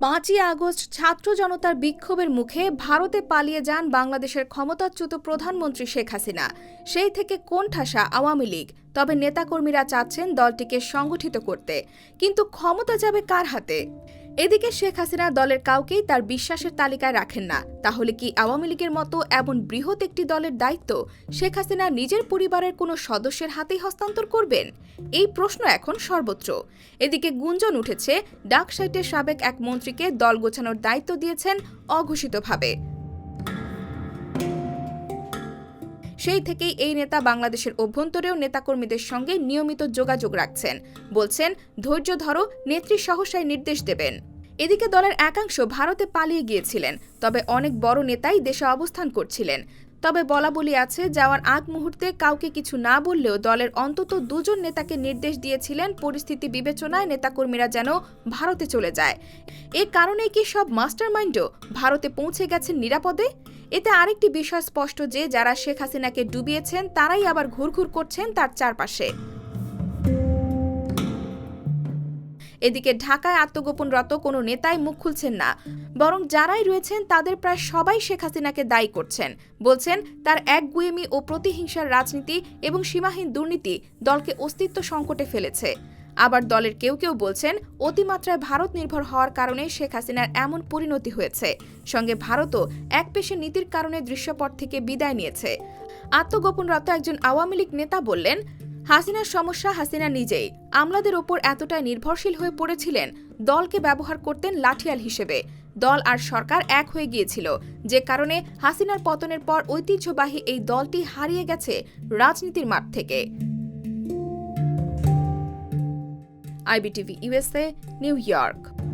পাঁচই আগস্ট ছাত্র জনতার বিক্ষোভের মুখে ভারতে পালিয়ে যান বাংলাদেশের ক্ষমতাচ্যুত প্রধানমন্ত্রী শেখ হাসিনা। সেই থেকে কোন ঠাসা আওয়ামী লীগ? তবে নেতাকর্মীরা চাচ্ছেন দলটিকে সংগঠিত করতে। কিন্তু ক্ষমতা যাবে কার হাতে? এদিকে শেখ হাসিনা দলের কাউকেই তার বিশ্বাসের তালিকায় রাখেন না। তাহলে কি আওয়ামী লীগের মতো এমন বৃহৎ একটি দলের দায়িত্ব শেখ হাসিনা নিজের পরিবারের কোনো সদস্যের হাতেই হস্তান্তর করবেন? এই প্রশ্ন এখন সর্বত্র। এদিকে গুঞ্জন উঠেছে ডাকসাইটের সাবেক এক মন্ত্রীকে দল গোছানোর দায়িত্ব দিয়েছেন অঘোষিতভাবে। সেই থেকেই এই নেতা বাংলাদেশের অভ্যন্তরেও নেতাকর্মীদের সঙ্গে নিয়মিত যোগাযোগ রাখছেন। বলছেন, ধৈর্য ধরো, নেত্রী সহসায় নির্দেশ দেবেন। এদিকে দলের একাংশ ভারতে পালিয়ে গিয়েছিলেন, তবে অনেক বড় নেতাই দেশে অবস্থান করছিলেন। তবে বলা বলি আছে, যাওয়ার আগ মুহূর্তে কাউকে কিছু না বললেও দলের অন্তত দুজন নেতাকে নির্দেশ দিয়েছিলেন পরিস্থিতি বিবেচনায় নেতাকর্মীরা যেন ভারতে চলে যায়। এ কারণে কি সব মাস্টারমাইন্ডও ভারতে পৌঁছে গেছেন নিরাপদে? এতে আরেকটি বিষয় স্পষ্ট যে, যারা শেখ হাসিনাকে ডুবিয়েছেন, তারাই আবার ঘুরঘুর করছেন তার চারপাশে। এদিকে ঢাকায় আত্মগোপনরত কোনো নেতাই মুখ খুলছেন না। বরং যারাই রয়েছেন, তাদের প্রায় সবাই শেখ হাসিনাকে দায়ী করছেন। বলছেন, তার একগুয়েমি ও প্রতিহিংসার রাজনীতি এবং সীমাহীন দুর্নীতি দলকে অস্তিত্ব সংকটে ফেলেছে। আবার দলের কেউ কেউ বলছেন, অতিমাত্রায় ভারত নির্ভর হওয়ার কারণে শেখ হাসিনার এমন পরিণতি হয়েছে। সঙ্গে ভারতও এক পেশে নীতির কারণে দৃশ্যপট থেকে বিদায় নিয়েছে। আত্মগোপনরত একজন আওয়ামী লীগ নেতা বললেন হাসিনার সমস্যা হাসিনা নিজেই। আমলাদের ওপর এতটাই নির্ভরশীল হয়ে পড়েছিলেন, দলকে ব্যবহার করতেন লাঠিয়াল হিসেবে। দল আর সরকার এক হয়ে গিয়েছিল। যে কারণে হাসিনার পতনের পর ঐতিহ্যবাহী এই দলটি হারিয়ে গেছে রাজনীতির মাঠ থেকে। IBTV USA New York.